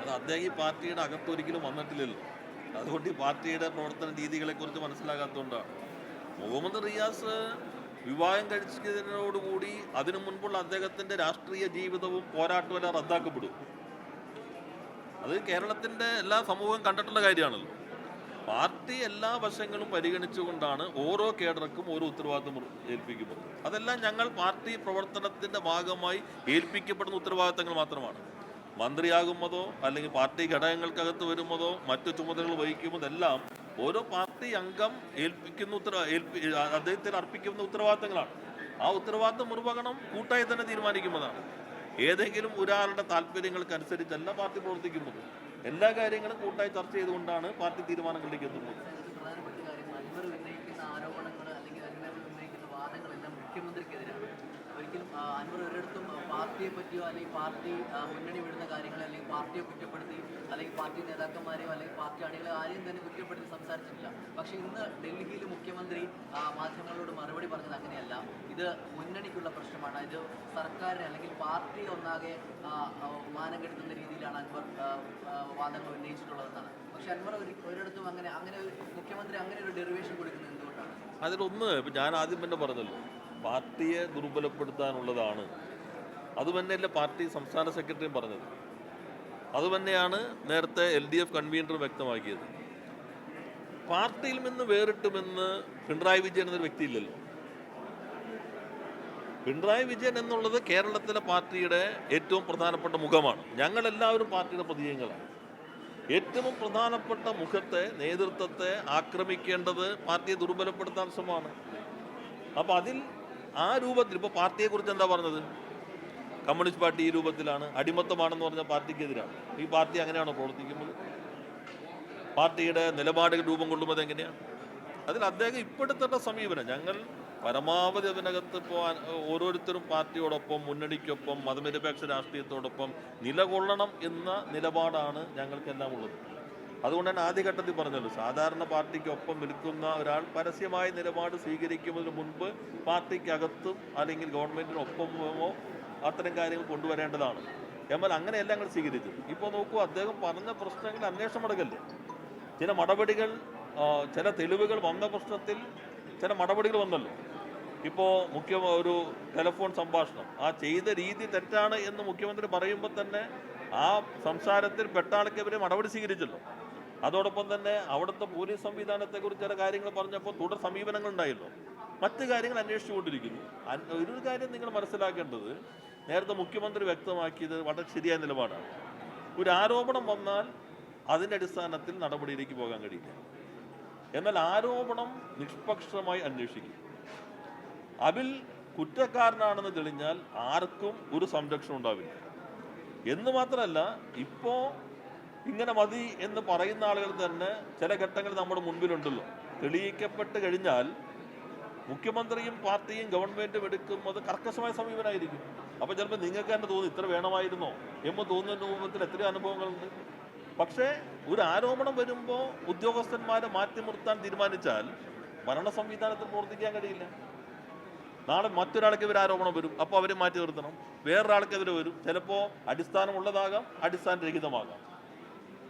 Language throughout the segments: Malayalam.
അത് അദ്ദേഹം ഈ പാർട്ടിയുടെ അകത്തൊരിക്കലും വന്നിട്ടില്ലല്ലോ. അതുകൊണ്ട് ഈ പാർട്ടിയുടെ പ്രവർത്തന രീതികളെക്കുറിച്ച് മനസ്സിലാകാത്തതുകൊണ്ടാണ്. മുഹമ്മദ് റിയാസ് വിവാഹം കഴിച്ചതിനോടുകൂടി അതിനു മുൻപുള്ള അദ്ദേഹത്തിന്റെ രാഷ്ട്രീയ ജീവിതവും പോരാട്ടവും എല്ലാം റദ്ദാക്കപ്പെടും. അത് കേരളത്തിന്റെ എല്ലാ സമൂഹവും കണ്ടിട്ടുള്ള കാര്യമാണല്ലോ. പാർട്ടി എല്ലാ വശങ്ങളും പരിഗണിച്ചുകൊണ്ടാണ് ഓരോ കേഡർക്കും ഓരോ ഉത്തരവാദിത്വം ഏൽപ്പിക്കുന്നത്. അതെല്ലാം ഞങ്ങൾ പാർട്ടി പ്രവർത്തനത്തിന്റെ ഭാഗമായി ഏൽപ്പിക്കപ്പെടുന്ന ഉത്തരവാദിത്തങ്ങൾ മാത്രമാണ്. മന്ത്രിയാകുന്നതോ അല്ലെങ്കിൽ പാർട്ടി ഘടകങ്ങൾക്കകത്ത് വരുന്നതോ മറ്റു ചുമതലകൾ വഹിക്കുന്നതെല്ലാം ഓരോ പാർട്ടി അംഗം ഏൽപ്പിക്കുന്ന ഉത്തര ഏൽപ്പി അദ്ദേഹത്തിന് അർപ്പിക്കുന്ന ഉത്തരവാദിത്തങ്ങളാണ്. ആ ഉത്തരവാദിത്തം നിർവഹണം കൂട്ടായി തന്നെ തീരുമാനിക്കുന്നതാണ്. ഏതെങ്കിലും ഒരാളുടെ താല്പര്യങ്ങൾക്കനുസരിച്ചല്ല പാർട്ടി പ്രവർത്തിക്കുന്നത് എല്ലാ കാര്യങ്ങളും കൂട്ടായി ചർച്ച ചെയ്തുകൊണ്ടാണ് പാർട്ടി തീരുമാനങ്ങളിലേക്ക് എത്തുന്നത്. മുഖ്യമന്ത്രിക്കെതിരാണ്. ഒരിക്കലും അൻവർ ഒരിടത്തും പാർട്ടിയെ പറ്റിയോ അല്ലെങ്കിൽ പാർട്ടി മുന്നണി വിടുന്ന കാര്യങ്ങൾ അല്ലെങ്കിൽ പാർട്ടിയെ കുറ്റപ്പെടുത്തി അല്ലെങ്കിൽ പാർട്ടി നേതാക്കന്മാരെയോ അല്ലെങ്കിൽ പാർട്ടി അണികളെ ആരെയും തന്നെ കുറ്റപ്പെടുത്തി സംസാരിച്ചിട്ടില്ല. പക്ഷേ ഇന്ന് ഡൽഹിയിൽ മുഖ്യമന്ത്രി മാധ്യമങ്ങളോട് മറുപടി പറഞ്ഞത് അങ്ങനെയല്ല. ഇത് മുന്നണിക്കുള്ള പ്രശ്നമാണ്. ഇത് സർക്കാരിനെ അല്ലെങ്കിൽ പാർട്ടി ഒന്നാകെ മാനം കെടുത്തുന്ന രീതിയിലാണ് അൻവർ വാദങ്ങൾ ഉന്നയിച്ചിട്ടുള്ളതെന്നാണ്. പക്ഷെ അൻവർ ഒരു- ഒരിടത്തും അങ്ങനെ അങ്ങനെ മുഖ്യമന്ത്രി അങ്ങനെ ഒരു ഡെറിവേഷൻ കൊടുക്കുന്നത് എന്തുകൊണ്ടാണ്? അതിലൊന്ന് ഞാൻ ആദ്യം തന്നെ പറഞ്ഞല്ലോ. പാർട്ടിയെ ദുർബലപ്പെടുത്താനുള്ളതാണ്. അത് തന്നെയല്ല പാർട്ടി സംസ്ഥാന സെക്രട്ടറിയും പറഞ്ഞത്. അത് തന്നെയാണ് നേരത്തെ എൽ ഡി എഫ് കൺവീനർ വ്യക്തമാക്കിയത്. പാർട്ടിയിൽ നിന്ന് വേറിട്ടുമെന്ന് പിണറായി വിജയൻ എന്നൊരു വ്യക്തിയില്ലല്ലോ. പിണറായി വിജയൻ എന്നുള്ളത് കേരളത്തിലെ പാർട്ടിയുടെ ഏറ്റവും പ്രധാനപ്പെട്ട മുഖമാണ്. ഞങ്ങളെല്ലാവരും പാർട്ടിയുടെ പ്രതീകങ്ങളാണ്. ഏറ്റവും പ്രധാനപ്പെട്ട മുഖത്തെ നേതൃത്വത്തെ ആക്രമിക്കേണ്ടത് പാർട്ടിയെ ദുർബലപ്പെടുത്താൻ ശ്രമമാണ്. അപ്പോൾ അതിൽ ആ രൂപത്തിൽ ഇപ്പോൾ പാർട്ടിയെക്കുറിച്ച് എന്താ പറഞ്ഞത്? കമ്മ്യൂണിസ്റ്റ് പാർട്ടി ഈ രൂപത്തിലാണ് അടിമത്തമാണെന്ന് പറഞ്ഞ പാർട്ടിക്കെതിരാണ്. ഈ പാർട്ടി അങ്ങനെയാണോ പ്രവർത്തിക്കുന്നത്? പാർട്ടിയുടെ നിലപാടുകൾ രൂപം കൊള്ളുന്നത് എങ്ങനെയാണ്? അതിൽ അദ്ദേഹം ഇപ്പോഴത്തെ സമീപനം ഞങ്ങൾ പരമാവധി അതിനകത്ത് ഇപ്പോൾ ഓരോരുത്തരും പാർട്ടിയോടൊപ്പം മുന്നണിക്കൊപ്പം മതനിരപേക്ഷ രാഷ്ട്രീയത്തോടൊപ്പം നിലകൊള്ളണം എന്ന നിലപാടാണ് ഞങ്ങൾക്കെല്ലാം ഉള്ളത്. അതുകൊണ്ട് തന്നെ ആദ്യഘട്ടത്തിൽ പറഞ്ഞല്ലോ സാധാരണ പാർട്ടിക്കൊപ്പം നിൽക്കുന്ന ഒരാൾ പരസ്യമായ നിലപാട് സ്വീകരിക്കുന്നതിന് മുൻപ് പാർട്ടിക്കകത്തും അല്ലെങ്കിൽ ഗവൺമെന്റിനൊപ്പമോ അത്തരം കാര്യങ്ങൾ കൊണ്ടുവരേണ്ടതാണ്. എന്നാൽ അങ്ങനെയല്ല ഞങ്ങൾ സ്വീകരിച്ചു ഇപ്പോൾ നോക്കൂ അദ്ദേഹം പറഞ്ഞ പ്രശ്നങ്ങൾ അന്വേഷണം അടക്കല്ലേ ചില മടപടികൾ ചില തെളിവുകൾ വന്ന പ്രശ്നത്തിൽ ചില മടപടികൾ വന്നല്ലോ. ഇപ്പോൾ മുഖ്യ ഒരു ടെലിഫോൺ സംഭാഷണം. ആ ചെയ്ത രീതി തെറ്റാണ് എന്ന് മുഖ്യമന്ത്രി പറയുമ്പോൾ തന്നെ ആ സംസാരത്തിൽ പെട്ടാൾക്കെതിരെ നടപടി സ്വീകരിച്ചല്ലോ. അതോടൊപ്പം തന്നെ അവിടുത്തെ പോലീസ് സംവിധാനത്തെക്കുറിച്ച് ചില കാര്യങ്ങൾ പറഞ്ഞപ്പോൾ തുടർ സമീപനങ്ങൾ ഉണ്ടായല്ലോ. മറ്റ് കാര്യങ്ങൾ അന്വേഷിച്ചുകൊണ്ടിരിക്കുന്നു. ഒരു കാര്യം നിങ്ങൾ മനസ്സിലാക്കേണ്ടത് നേരത്തെ മുഖ്യമന്ത്രി വ്യക്തമാക്കിയത് വളരെ ശരിയായ നിലപാടാണ്. ഒരു ആരോപണം വന്നാൽ അതിന്റെ അടിസ്ഥാനത്തിൽ നടപടിയിലേക്ക് പോകാൻ കഴിയില്ല. എന്നാൽ ആരോപണം നിഷ്പക്ഷമായി അന്വേഷിക്കും. അതിൽ കുറ്റക്കാരനാണെന്ന് തെളിഞ്ഞാൽ ആർക്കും ഒരു സംരക്ഷണം ഉണ്ടാവില്ല. എന്ന് മാത്രമല്ല ഇപ്പോൾ ഇങ്ങനെ മതി എന്ന് പറയുന്ന ആളുകൾ തന്നെ ചില ഘട്ടങ്ങൾ നമ്മുടെ മുൻപിലുണ്ടല്ലോ. തെളിയിക്കപ്പെട്ട് കഴിഞ്ഞാൽ മുഖ്യമന്ത്രിയും പാർട്ടിയും ഗവൺമെന്റും എടുക്കുന്നത് കർക്കശമായ സമീപനമായിരിക്കും അപ്പോൾ ചിലപ്പോൾ നിങ്ങൾക്ക് തന്നെ തോന്നി ഇത്ര വേണമായിരുന്നോ എന്ന് തോന്നുന്ന രൂപത്തിൽ എത്രയോ അനുഭവങ്ങളുണ്ട്. പക്ഷേ ഒരു ആരോപണം വരുമ്പോൾ ഉദ്യോഗസ്ഥന്മാരെ മാറ്റി നിർത്താൻ തീരുമാനിച്ചാൽ ഭരണ സംവിധാനത്തിൽ പ്രവർത്തിക്കാൻ കഴിയില്ല. നാളെ മറ്റൊരാൾക്ക് മറ്റൊരാൾക്കെതിരെ ആരോപണം വരും. അപ്പോൾ അവരെ മാറ്റി നിർത്തണം. വേറൊരാൾക്കെതിരെ വരും. ചിലപ്പോൾ അടിസ്ഥാനമുള്ളതാകാം അടിസ്ഥാനരഹിതമാകാം.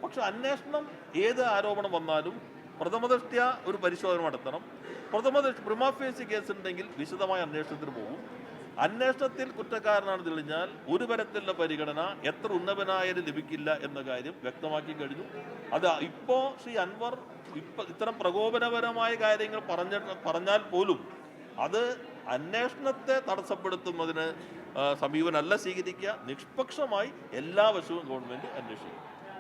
പക്ഷെ അന്വേഷണം ഏത് ആരോപണം വന്നാലും പ്രഥമദൃഷ്ട്യ ഒരു പരിശോധന നടത്തണം. പ്രഥമദൃഷ്ടി പ്രിമാഫേസി കേസ് ഉണ്ടെങ്കിൽ വിശദമായ അന്വേഷണത്തിന് പോകും. അന്വേഷണത്തിൽ കുറ്റക്കാരനാണ് തെളിഞ്ഞാൽ ഒരു തരത്തിലുള്ള പരിഗണന എത്ര ഉന്നതനായാലും ലഭിക്കില്ല എന്ന കാര്യം വ്യക്തമാക്കി കഴിഞ്ഞു. അത് ഇപ്പോൾ ശ്രീ അൻവർ ഇപ്പൊ ഇത്തരം പ്രകോപനപരമായ കാര്യങ്ങൾ പറഞ്ഞ പറഞ്ഞാൽ പോലും അത് അന്വേഷണത്തെ തടസ്സപ്പെടുത്തുന്നതിന് സമീപനല്ല സ്വീകരിക്കുക. നിഷ്പക്ഷമായി എല്ലാ വശവും ഗവൺമെന്റ് അന്വേഷിക്കും.